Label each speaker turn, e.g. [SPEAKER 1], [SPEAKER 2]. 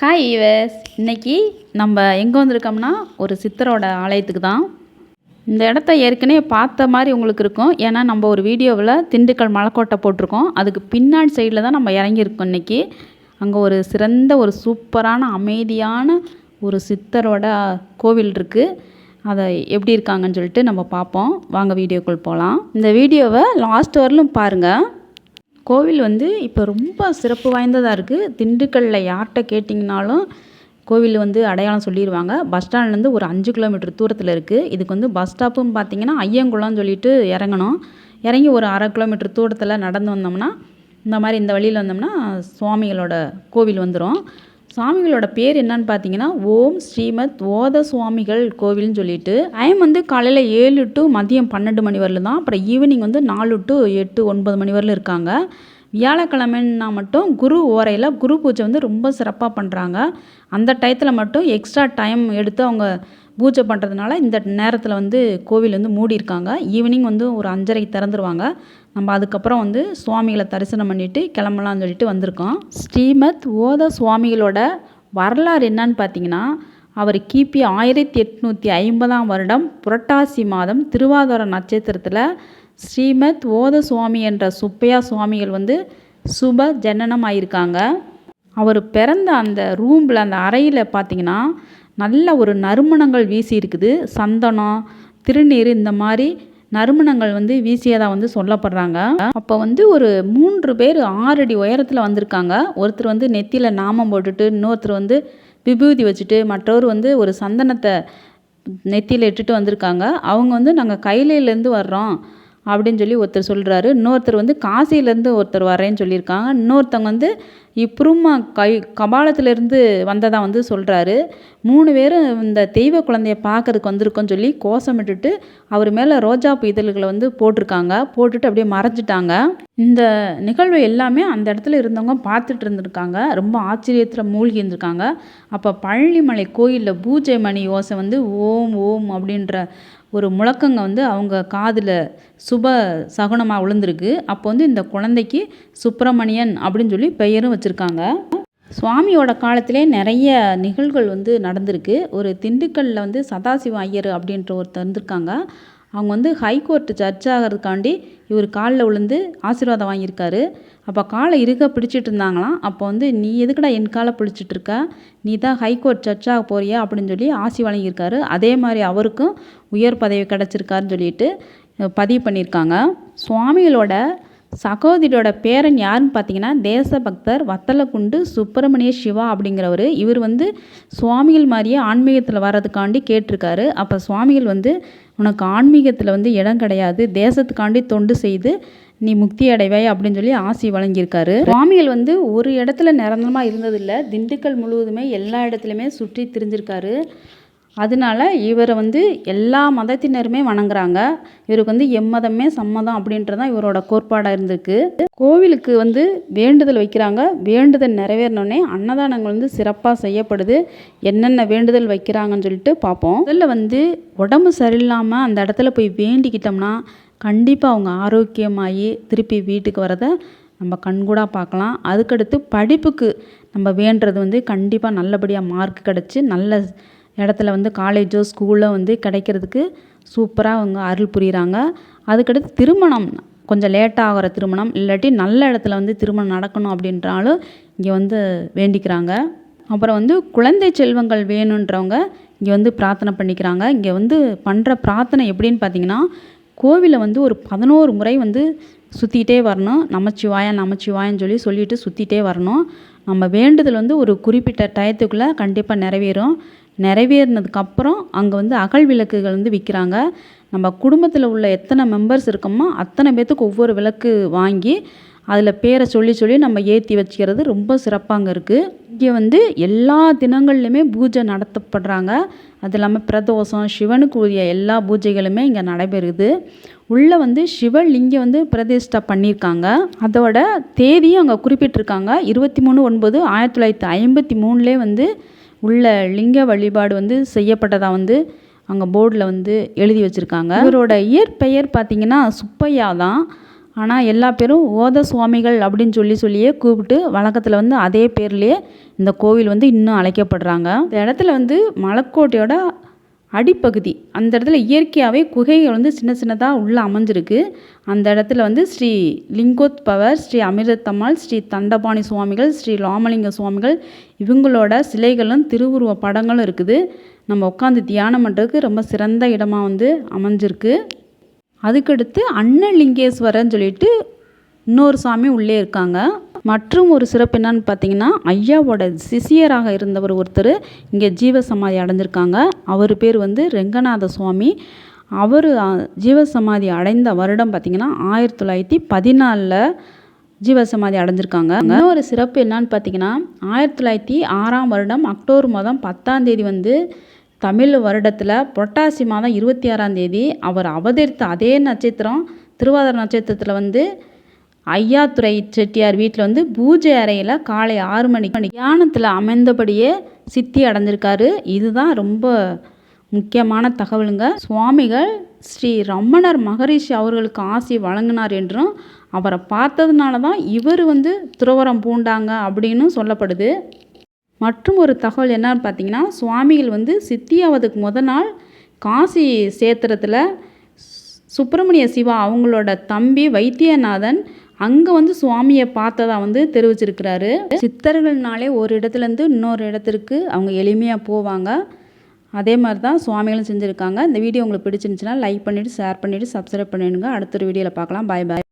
[SPEAKER 1] Hi ஈவஸ் இன்றைக்கி நம்ம எங்கே வந்திருக்கோம்னா ஒரு சித்தரோட ஆலயத்துக்கு தான். இந்த இடத்த ஏற்கனவே பார்த்த மாதிரி உங்களுக்கு இருக்கும். ஏன்னா நம்ம ஒரு வீடியோவில் திண்டுக்கல் மலைக்கோட்டை போட்டிருக்கோம். அதுக்கு பின்னாடி சைடில் தான் நம்ம இறங்கியிருக்கோம் இன்னைக்கு. அங்கே ஒரு சிறந்த ஒரு சூப்பரான அமைதியான ஒரு சித்தரோட கோவில் இருக்குது அதை எப்படி இருக்காங்கன்னு சொல்லிட்டு நம்ம பார்ப்போம். வாங்க வீடியோக்குள் போகலாம் இந்த வீடியோவை லாஸ்ட் வரலும் பாருங்கள் கோவில் வந்து இப்போ ரொம்ப சிறப்பு வாய்ந்ததாக இருக்குது திண்டுக்கல்லில் யார்கிட்ட கேட்டிங்கனாலும் கோவில் வந்து அடையாளம் சொல்லிடுவாங்க பஸ் ஸ்டாண்ட்லேருந்து ஒரு அஞ்சு கிலோமீட்டர் தூரத்தில் இருக்குது இதுக்கு வந்து பஸ் ஸ்டாப்புன்னு பார்த்தீங்கன்னா ஐயங்குளம்னு சொல்லிட்டு இறங்கணும். இறங்கி ஒரு அரை கிலோமீட்டர் தூரத்தில் நடந்து வந்தோம்னா இந்த மாதிரி இந்த வழியில் வந்தோம்னா சுவாமிகளோட கோவில் வந்துடும் சுவாமிகளோட பேர் என்னன்னு பார்த்தீங்கன்னா ஓம் ஸ்ரீமத் ஓத சுவாமிகள் கோவில்னு சொல்லிட்டு டைம் வந்து காலையில் ஏழு டு மதியம் பன்னெண்டு மணி வரலும் தான் அப்புறம் ஈவினிங் வந்து நாலு டு எட்டு ஒன்பது மணி வரலும் இருக்காங்க. வியாழக்கிழமைன்னா மட்டும் குரு ஓரையில் குரு பூஜை வந்து ரொம்ப சிறப்பாக பண்ணுறாங்க அந்த டயத்தில் மட்டும் எக்ஸ்ட்ரா டைம் எடுத்து அவங்க பூஜை பண்ணுறதுனால இந்த நேரத்தில் வந்து கோவில் வந்து மூடி இருக்காங்க ஈவினிங் வந்து ஒரு அஞ்சரைக்கு திறந்துருவாங்க. நம்ம அதுக்கப்புறம் வந்து சுவாமிகளை தரிசனம் பண்ணிவிட்டு கிளம்பலாம்னு சொல்லிட்டு வந்திருக்கோம். ஸ்ரீமத் ஓத சுவாமிகளோட வரலாறு என்னன்னு பார்த்தீங்கன்னா அவர் கிபி ஆயிரத்தி எட்நூற்றி ஐம்பதாம் வருடம் புரட்டாசி மாதம் திருவாதிர நட்சத்திரத்தில் ஸ்ரீமத் ஓத சுவாமி என்ற சுப்பையா சுவாமிகள் வந்து சுப ஜனனம் ஆயிருக்காங்க. அவர் பிறந்த அந்த ரூமில் அந்த அறையில் பார்த்தீங்கன்னா நல்ல ஒரு நறுமணங்கள் வீசி இருக்குது சந்தனம் திருநீர் இந்த மாதிரி நறுமணங்கள் வந்து வீசியதாக வந்து சொல்லப்படுறாங்க. அப்போ வந்து ஒரு மூன்று பேர் ஆறடி உயரத்தில் வந்திருக்காங்க. ஒருத்தர் வந்து நெத்தியில் நாமம் போட்டுட்டு இன்னொருத்தர் வந்து விபூதி வச்சுட்டு மற்றவர் வந்து ஒரு சந்தனத்தை நெத்தியில் இட்டுட்டு வந்திருக்காங்க. அவங்க வந்து நாங்கள் கையிலேருந்து வர்றோம் அப்படின்னு சொல்லி ஒருத்தர் சொல்கிறாரு இன்னொருத்தர் வந்து காசியிலேருந்து ஒருத்தர் வரேன்னு சொல்லியிருக்காங்க. இன்னொருத்தவங்க வந்து இப்ரூமா கை கபாலத்திலேருந்து வந்ததாக வந்து சொல்கிறாரு மூணு பேரும் இந்த தெய்வ குழந்தைய பார்க்கறதுக்கு வந்திருக்கோன்னு சொல்லி கோஷமிட்டுட்டு அவர் மேலே ரோஜாப்பூ இதழ்களை வந்து போட்டிருக்காங்க. போட்டுட்டு அப்படியே மறைஞ்சிட்டாங்க. இந்த நிகழ்வு எல்லாமே அந்த இடத்துல இருந்தவங்க பார்த்துட்டு இருந்திருக்காங்க. ரொம்ப ஆச்சரியத்தில் மூழ்கி இருந்திருக்காங்க. அப்போ பழனிமலை கோயிலில் பூஜை மணி ஓசை வந்து ஓம் ஓம் அப்படின்ற ஒரு முழக்கங்க வந்து அவங்க காதில் சுப சகுனமாக விழுந்திருக்கு அப்போ வந்து இந்த குழந்தைக்கு சுப்பிரமணியன் அப்படின்னு சொல்லி பெயரும் வச்சு வச்சுருக்காங்க. சுவாமியோட காலத்திலே நிறைய நிகழ்வுகள் வந்து நடந்திருக்கு. ஒரு திண்டுக்கல்லில் வந்து சதாசிவ ஐயர் அப்படின்ற ஒருத்தர் இருந்திருக்காங்க. அவங்க வந்து ஹைகோர்ட் ஜட்ஜ் ஆகிறதுக்காண்டி இவர் காலில் விழுந்து ஆசீர்வாதம் வாங்கியிருக்காரு. அப்போ காலை இருக்க பிடிச்சிட்டு இருந்தாங்களாம். அப்போ வந்து நீ எதுக்குடா என் காலை பிடிச்சிட்டு இருக்க? நீ தான் ஹைகோர்ட் ஜட்ஜ் ஆக போறியா? அப்படின்னு சொல்லி ஆசி வழங்கியிருக்காரு. அதே மாதிரி அவருக்கும் உயர் பதவி கிடச்சிருக்காருன்னு சொல்லிட்டு பதிவு பண்ணியிருக்காங்க. சுவாமிகளோட சகோதரியோட பேரன் யாருன்னு பார்த்தீங்கன்னா தேசபக்தர் வத்தலக்குண்டு சுப்பிரமணிய சிவா அப்படிங்கிறவர். இவர் வந்து சுவாமிகள் மாதிரியே ஆன்மீகத்தில் வர்றதுக்காண்டி கேட்டிருக்காரு. அப்போ சுவாமிகள் வந்து உனக்கு ஆன்மீகத்தில் வந்து இடம் கிடையாது. தேசத்துக்காண்டி தொண்டு செய்து நீ முக்தி அடைவாய் அப்படின்னு சொல்லி ஆசி வழங்கியிருக்காரு. சுவாமிகள் வந்து ஒரு இடத்துல நிரந்தரமாக இருந்ததில்லை. திண்டுக்கல் முழுவதுமே எல்லா இடத்துலையுமே சுற்றி திரிஞ்சிருக்காரு. அதனால இவரை வந்து எல்லா மதத்தினருமே வணங்குறாங்க. இவருக்கு வந்து எம்மதமே சம்மதம் அப்படின்றது தான் இவரோட கோட்பாடாக இருந்திருக்கு. கோவிலுக்கு வந்து வேண்டுதல் வைக்கிறாங்க. வேண்டுதல் நிறைவேறினோடனே அன்னதானங்கள் வந்து சிறப்பாக செய்யப்படுது. என்னென்ன வேண்டுதல் வைக்கிறாங்கன்னு சொல்லிட்டு பார்ப்போம். முதல்ல வந்து உடம்பு சரியில்லாமல் அந்த இடத்துல போய் வேண்டிக்கிட்டோம்னா கண்டிப்பாக அவங்க ஆரோக்கியமாகி திருப்பி வீட்டுக்கு வரதை நம்ம கண்கூடாக பார்க்கலாம். அதுக்கடுத்து படிப்புக்கு நம்ம வேண்டுறது வந்து கண்டிப்பாக நல்லபடியாக மார்க் கிடச்சி நல்ல இடத்துல வந்து காலேஜோ ஸ்கூலோ வந்து கிடைக்கிறதுக்கு சூப்பராக அவங்க அருள் புரிகிறாங்க அதுக்கடுத்து திருமணம். கொஞ்சம் லேட்டாக ஆகிற திருமணம். இல்லாட்டி நல்ல இடத்துல வந்து திருமணம் நடக்கணும் அப்படின்றாலும் இங்கே வந்து வேண்டிக்கிறாங்க. அப்புறம் வந்து குழந்தை செல்வங்கள் வேணுன்றவங்க இங்கே வந்து பிரார்த்தனை பண்ணிக்கிறாங்க. இங்கே வந்து பண்ணுற பிரார்த்தனை எப்படின்னு பார்த்தீங்கன்னா கோவிலை வந்து ஒரு பதினோரு முறை வந்து சுற்றிக்கிட்டே வரணும். நமச்சிவாயா நமச்சிவாயன்னு சொல்லி சொல்லிட்டு சுற்றிட்டே வரணும். நம்ம வேண்டுதல் வந்து ஒரு குறிப்பிட்ட டயத்துக்குள்ளே கண்டிப்பாக நிறைவேறும். நிறைவேறினதுக்கப்புறம் அங்கே வந்து அகல் விளக்குகள் வந்து விற்கிறாங்க நம்ம குடும்பத்தில் உள்ள எத்தனை மெம்பர்ஸ் இருக்கோமோ அத்தனை பேர்த்துக்கு ஒவ்வொரு விளக்கு வாங்கி அதில் பேரை சொல்லி சொல்லி நம்ம ஏற்றி வச்சுக்கிறது ரொம்ப சிறப்பாக அங்கே இருக்குது இங்கே வந்து எல்லா தினங்கள்லையுமே பூஜை நடத்தப்படுறாங்க. அது இல்லாமல் பிரதோஷம் சிவனுக்கு உரிய எல்லா பூஜைகளுமே இங்கே நடைபெறுது. உள்ளே வந்து சிவலிங்கம் வந்து பிரதிஷ்டை பண்ணியிருக்காங்க. அதோட தேதியும் அங்கே குறிப்பிட்டிருக்காங்க. இருபத்தி மூணு ஒன்பது ஆயிரத்தி தொள்ளாயிரத்தி ஐம்பத்தி மூணுலேயே வந்து உள்ள லிங்க வழிபாடு வந்து செய்யப்பட்டதாக வந்து அங்கே போர்டில் வந்து எழுதி வச்சுருக்காங்க. இவரோட இயற்பெயர் பார்த்திங்கன்னா சுப்பையா தான். ஆனால் எல்லா பேரும் ஓத சுவாமிகள் அப்படின்னு சொல்லி சொல்லியே கூப்பிட்டு வழக்கத்தில் வந்து அதே பேர்லேயே இந்த கோவில் வந்து இன்னும் அழைக்கப்படுறாங்க. இந்த இடத்துல வந்து மலைக்கோட்டையோட அடிப்பகுதி. அந்த இடத்துல இயற்கையாகவே குகைகள் வந்து சின்ன சின்னதாக உள்ளே அமைஞ்சிருக்கு. அந்த இடத்துல வந்து ஸ்ரீ லிங்கோத்பவர் ஸ்ரீ அமிர்தத்தம்மாள் ஸ்ரீ தண்டபாணி சுவாமிகள் ஸ்ரீ ராமலிங்க சுவாமிகள் இவங்களோட சிலைகளும் திருவுருவ படங்களும் இருக்குது. நம்ம உட்காந்து தியானம் பண்ணுறதுக்கு ரொம்ப சிறந்த இடமாக வந்து அமைஞ்சிருக்கு. அதுக்கடுத்து அன்னலிங்கேஸ்வரர்னு சொல்லிட்டு இன்னொரு சாமி உள்ளே இருக்காங்க. மற்றும் ஒரு சிறப்பு என்னன்னு பார்த்தீங்கன்னா ஐயாவோட சிசியராக இருந்தவர் ஒருத்தர் இங்கே ஜீவசமாதி அடைஞ்சிருக்காங்க. அவர் பேர் வந்து ரெங்கநாத சுவாமி அவர் ஜீவசமாதி அடைந்த வருடம் பார்த்திங்கன்னா ஆயிரத்தி தொள்ளாயிரத்தி பதினாலில் ஜீவசமாதி அடைஞ்சிருக்காங்க. இன்னொரு சிறப்பு என்னன்னு பார்த்தீங்கன்னா ஆயிரத்தி தொள்ளாயிரத்தி ஆறாம் வருடம் அக்டோபர் மாதம் பத்தாம் தேதி வந்து தமிழ் வருடத்தில் புரட்டாசி மாதம் இருபத்தி ஆறாம் தேதி அவர் அவதரித்த அதே நட்சத்திரம் திருவாதிர நட்சத்திரத்தில் வந்து ஐயாத்துறை செட்டியார் வீட்டில் வந்து பூஜை அறையில் காலை ஆறு மணிக்கு தியானத்தில் அமைந்தபடியே சித்தி அடைஞ்சிருக்காரு. இதுதான் ரொம்ப முக்கியமான தகவலுங்க. சுவாமிகள் ஸ்ரீ ரமணர் மகரிஷி அவர்களுக்கு ஆசி வழங்கினார் என்றும் அவரை பார்த்ததுனால தான் இவர் வந்து துறவரம் பூண்டாங்க அப்படின்னு சொல்லப்படுது. மற்றும் ஒரு தகவல் என்னன்னு பார்த்தீங்கன்னா சுவாமிகள் வந்து சித்தியாவதுக்கு முத நாள் காசி சேத்திரத்தில் சுப்பிரமணிய சிவா அவங்களோட தம்பி வைத்தியநாதன் அங்கே வந்து சுவாமியை பார்த்ததா வந்து தெரிவிச்சிருக்கிறாரு. சித்தர்கள்னாலே ஒரு இடத்துலேருந்து இன்னொரு இடத்திற்கு அவங்க எளிமையாக போவாங்க. அதே மாதிரி தான் சுவாமிகளும் செஞ்சுருக்காங்க. இந்த வீடியோ உங்களுக்கு பிடிச்சிருந்துச்சுன்னா லைக் பண்ணிவிட்டு ஷேர் பண்ணிவிட்டு சப்ஸ்கிரைப் பண்ணிடுங்க. அடுத்த ஒரு வீடியோவில் பார்க்கலாம். பாய் பாய்